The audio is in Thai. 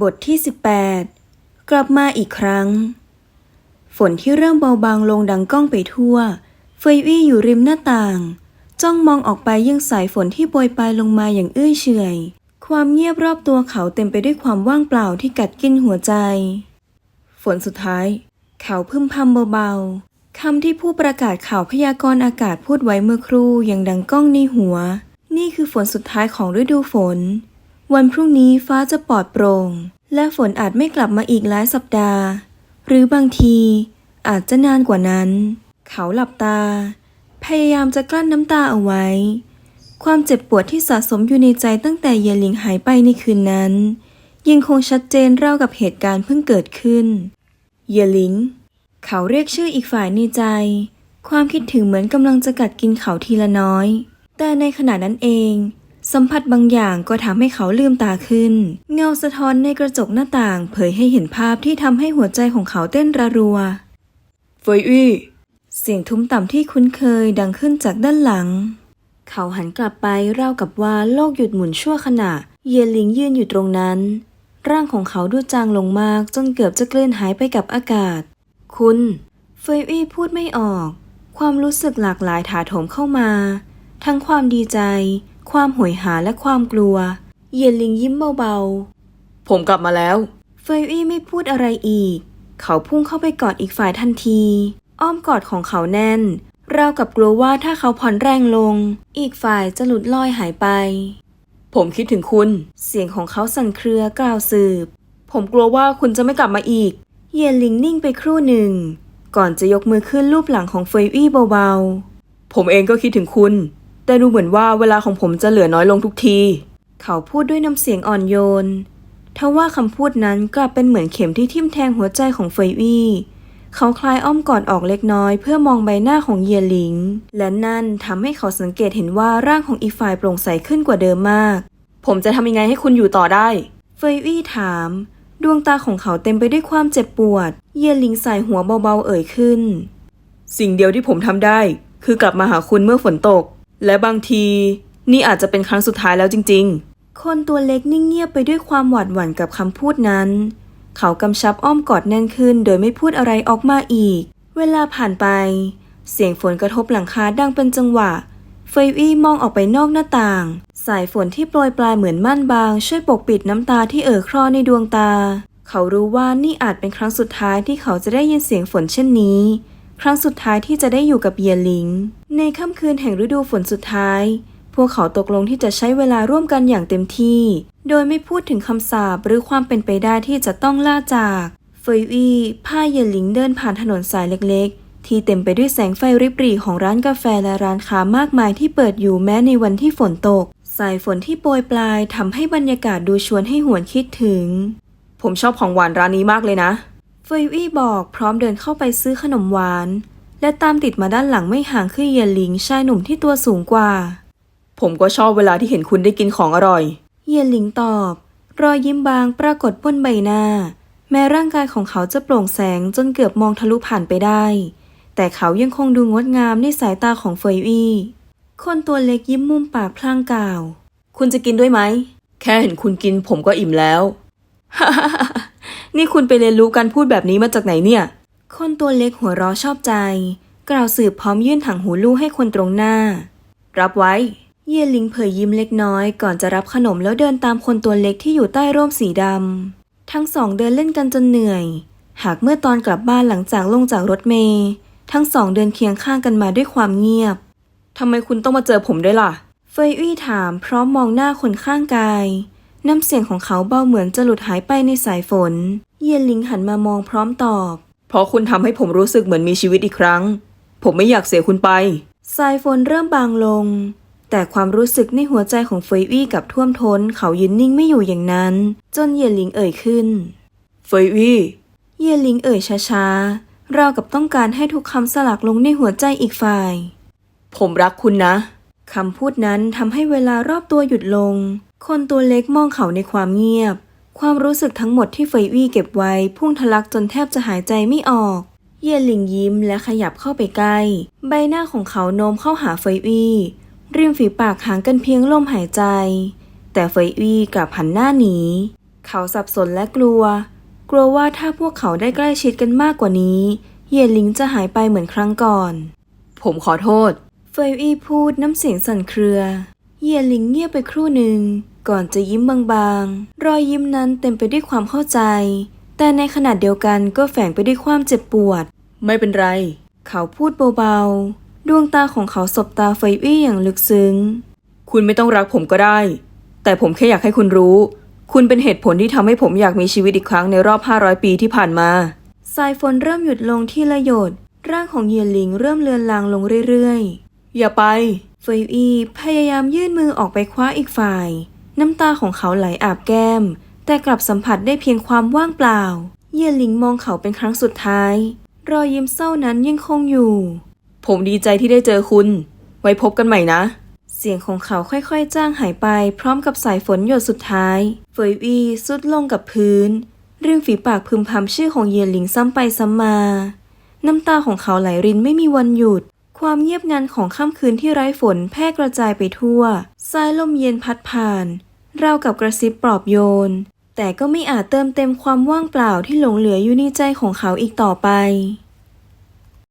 บทที่ 18 กลับมาอีกครั้ง ฝนที่เริ่มเบาบางลงดังก้องไปทั่ว เฟยวี่อยู่ริมหน้าต่าง จ้องมองออกไปยังสายฝนที่โปรยปลายลงมาอย่างเอื้อยเฉยความเงียบรอบตัวเขาเต็มไปด้วยความว่างเปล่าที่กัดกินหัวใจ ฝนสุดท้าย เขาพึมพำเบาๆคำที่ผู้ประกาศข่าวพยากรณ์อากาศพูดไว้เมื่อครู่ยังดังก้องในหัว นี่คือฝนสุดท้ายของฤดูฝน วันพรุ่งนี้ฟ้าจะปลอดโปร่ง และฝนอาจไม่กลับมาอีกหลายสัปดาห์ หรือบางทีอาจจะนานกว่านั้น เขาหลับตา พยายามจะกลั้นน้ำตาเอาไว้ ความเจ็บปวดที่สะสมอยู่ในใจตั้งแต่เยลิงหายไปในคืนนั้น ยังคงชัดเจนราวกับเหตุการณ์เพิ่งเกิดขึ้น เยลิง เขาเรียกชื่ออีกฝ่ายในใจ ความคิดถึงเหมือนกำลังจะกัดกินเขาทีละน้อย แต่ในขณะนั้นเอง สัมผัสบางอย่างก็ทำให้เขาลืมตาขึ้น เงาสะท้อนในกระจกหน้าต่าง เผยให้เห็นภาพที่ทำให้หัวใจของเขาเต้นระรัวเฟยอี้เสียงทุ้มต่ำที่คุ้นเคยดังขึ้นจากด้านหลัง เขาหันกลับไปราวกับว่าโลกหยุดหมุนชั่วขณะ เยนหลิงยืนอยู่ตรงนั้น ร่างของเขาดูจางลงมากจนเกือบจะกลืนหายไปกับอากาศ คุณเฟยอี้พูดไม่ออก ความรู้สึกหลากหลายถาโถมเข้ามา ทั้งความดีใจ ความโหยหาและความกลัว เยนหลิงยิ้มเบาๆ ผมกลับมาแล้ว เฟยอี้ไม่พูดอะไรอีก เขาพุ่งเข้าไปกอดอีกฝ่ายทันที อ้อมกอดของเขาแน่นราวกับกลัวว่าถ้าเขาผ่อนแรงลง อีกฝ่ายจะหลุดลอยหายไป ผมคิดถึงคุณ เสียงของเขาสั่นเครือกล่าวสืบ ผมกลัวว่าคุณจะไม่กลับมาอีก เยนหลิงนิ่งไปครู่หนึ่ง ก่อนจะยกมือขึ้นลูบหลังของเฟยอี้เบาผมเองก็คิดถึงคุณ แต่ดูเหมือนว่าเวลาของผมจะเหลือน้อยลงทุกที เขาพูดด้วยน้ำเสียงอ่อนโยน ทว่าคำพูดนั้นกลับเป็นเหมือนเข็มที่ทิ่มแทงหัวใจของเฟยอี้เขาคลายอ้อมกอดออกเล็กน้อยเพื่อมองใบหน้าของเยนหลิง และนั่นทำให้เขาสังเกตเห็นว่าร่างของอีกฝ่ายโปร่งใสขึ้นกว่าเดิมมาก ผมจะทำยังไงให้คุณอยู่ต่อได้ เฟยวี่ถาม ดวงตาของเขาเต็มไปด้วยความเจ็บปวด เยนหลิงใสายหัวเบาๆเอ่ยขึ้น สิ่งเดียวที่ผมทำได้ คือกลับมาหาคุณเมื่อฝนตก และบางทีนี่อาจจะเป็นครั้งสุดท้ายแล้วจริง ๆ คนตัวเล็กนิ่งเงียบไปด้วยความหวาดหวั่นกับคำพูดนั้น เขากำชับอ้อมกอดแน่นขึ้น โดยไม่พูดอะไรออกมาอีก เวลาผ่านไป เสียงฝนกระทบหลังคาดังเป็นจังหวะ เฟยวี่มองออกไปนอกหน้าต่าง สายฝนที่โปรยปลายเหมือนม่านบาง ช่วยปกปิดน้ำตาที่เอ่อคลอในดวงตา เขารู้ว่านี่อาจเป็นครั้งสุดท้ายที่เขาจะได้ยินเสียงฝนเช่นนี้ ครั้งสุดท้ายที่จะได้อยู่กับเยลิง ในค่ำคืนแห่งฤดูฝนสุดท้าย พวกเขาตกลงที่จะใช้เวลาร่วมกันอย่างเต็มที่ โดยไม่พูดถึงคำสาปหรือความเป็นไปได้ที่จะต้องล่าจากเฟยวีพาเยลิงเดินผ่านถนนสายเล็กๆ ที่เต็มไปด้วยแสงไฟริบหรี่ของร้านกาแฟและร้านค้ามากมายที่เปิดอยู่แม้ในวันที่ฝนตก สายฝนที่โปรยปลายทำให้บรรยากาศดูชวนให้หวนคิดถึง ผมชอบของหวานร้านนี้มากเลยนะ ฟยวี่บอกพร้อมเดินเข้าไปซื้อขนมหวาน และตามติดมาด้านหลังไม่ห่างคือเยนหลิงชายหนุ่มที่ตัวสูงกว่า ผมก็ชอบเวลาที่เห็นคุณได้กินของอร่อยเยนหลิงตอบ รอยยิ้มบางปรากฏบนใบหน้า แม้ร่างกายของเขาจะโปร่งแสงจนเกือบมองทะลุผ่านไปได้ แต่เขายังคงดูงดงามในสายตาของเฟยวี่คนตัวเล็กยิ้มมุมปากพลางกล่าว คุณจะกินด้วยไหม แค่เห็นคุณกินผมก็อิ่มแล้ว นี่คุณไปเรียนรู้การพูดแบบนี้มาจากไหนเนี่ย คนตัวเล็กหัวเราะชอบใจ กล่าวสืบพร้อมยื่นถังหูลู่ให้คนตรงหน้า รับไว้ เยลิงเผยยิ้มเล็กน้อย ก่อนจะรับขนมแล้วเดินตามคนตัวเล็กที่อยู่ใต้ร่มสีดำทั้งสองเดินเล่นกันจนเหนื่อย หากเมื่อตอนกลับบ้านหลังจากลงจากรถเมล์ทั้งสองเดินเคียงข้างกันมาด้วยความเงียบทำไมคุณต้องมาเจอผมด้วยล่ะ เฟยอี้ถามพร้อมมองหน้าคนข้างกาย น้ำเสียงของเขาเบาเหมือนจะหลุดหายไปในสายฝน เยนหลิงหันมามองพร้อมตอบ เพราะคุณทำให้ผมรู้สึกเหมือนมีชีวิตอีกครั้ง ผมไม่อยากเสียคุณไป สายฝนเริ่มบางลง แต่ความรู้สึกในหัวใจของเฟยอี้กับท่วมท้นเขายืนนิ่งไม่อยู่อย่างนั้น จนเยนหลิงเอ่ยขึ้น เฟยวี่ เยนหลิงเอ่ยช้าๆ ราวกับต้องการให้ทุกคำสลักลงในหัวใจอีกฝ่าย ผมรักคุณนะคำพูดนั้นทำให้เวลารอบตัวหยุดลง คนตัวเล็กมองเขาในความเงียบ ความรู้สึกทั้งหมดที่เฟยวี่เก็บไว้ พุ่งทะลักจนแทบจะหายใจไม่ออก เยนหลิงยิ้มและขยับเข้าไปใกล้ ใบหน้าของเขาโน้มเข้าหาเฟยวี่ริมฝีปากห่างกันเพียงลมหายใจ แต่เฟยวี่กลับหันหน้าหนี เขาสับสนและกลัว กลัวว่าถ้าพวกเขาได้ใกล้ชิดกันมากกว่านี้ เย่หลิงจะหายไปเหมือนครั้งก่อน ผมขอโทษ เฟยอี้พูดน้ำเสียงสั่นเครือ เย่หลิงเงียบไปครู่หนึ่ง ก่อนจะยิ้มบางๆ รอยยิ้มนั้นเต็มไปด้วยความเข้าใจ แต่ในขณะเดียวกันก็แฝงไปด้วยความเจ็บปวด ไม่เป็นไร เขาพูดเบาๆ ดวงตาของเขาสบตาเฟยอี้อย่างลึกซึ้ง คุณไม่ต้องรักผมก็ได้ แต่ผมแค่อยากให้คุณรู้ คุณเป็นเหตุผลที่ทำให้ผมอยากมีชีวิตอีกครั้งในรอบ 500 ปีที่ผ่านมา สายฝนเริ่มหยุดลงที่ละหยด ร่างของเยียนหลิงเริ่มเลือนลางลงเรื่อยๆ อย่าไป เฟยอี้พยายามยื่นมือออกไปคว้าอีกฝ่าย น้ำตาของเขาไหลอาบแก้ม แต่กลับสัมผัสได้เพียงความว่างเปล่า เยี่ยหลิงมองเขาเป็นครั้งสุดท้าย รอยยิ้มเศร้านั้นยังคงอยู่ ผมดีใจที่ได้เจอคุณ ไว้พบกันใหม่นะ เสียงของเขาค่อยๆ จ้างหายไป พร้อมกับสายฝนหยดสุดท้าย เฟยอี้สุดลงกับพื้น ริมฝีปากพึมพำชื่อของเยียนหลิงซ้ำไปซ้ำมา น้ำตาของเขาไหลรินไม่มีวันหยุด ความเงียบงันของค่ำคืนที่ไร้ฝนแพร่กระจายไปทั่ว สายลมเย็นพัดผ่าน เรากับกระซิบปลอบโยน แต่ก็ไม่อาจเติมเต็มความว่างเปล่าที่หลงเหลืออยู่ในใจของเขาอีกต่อไป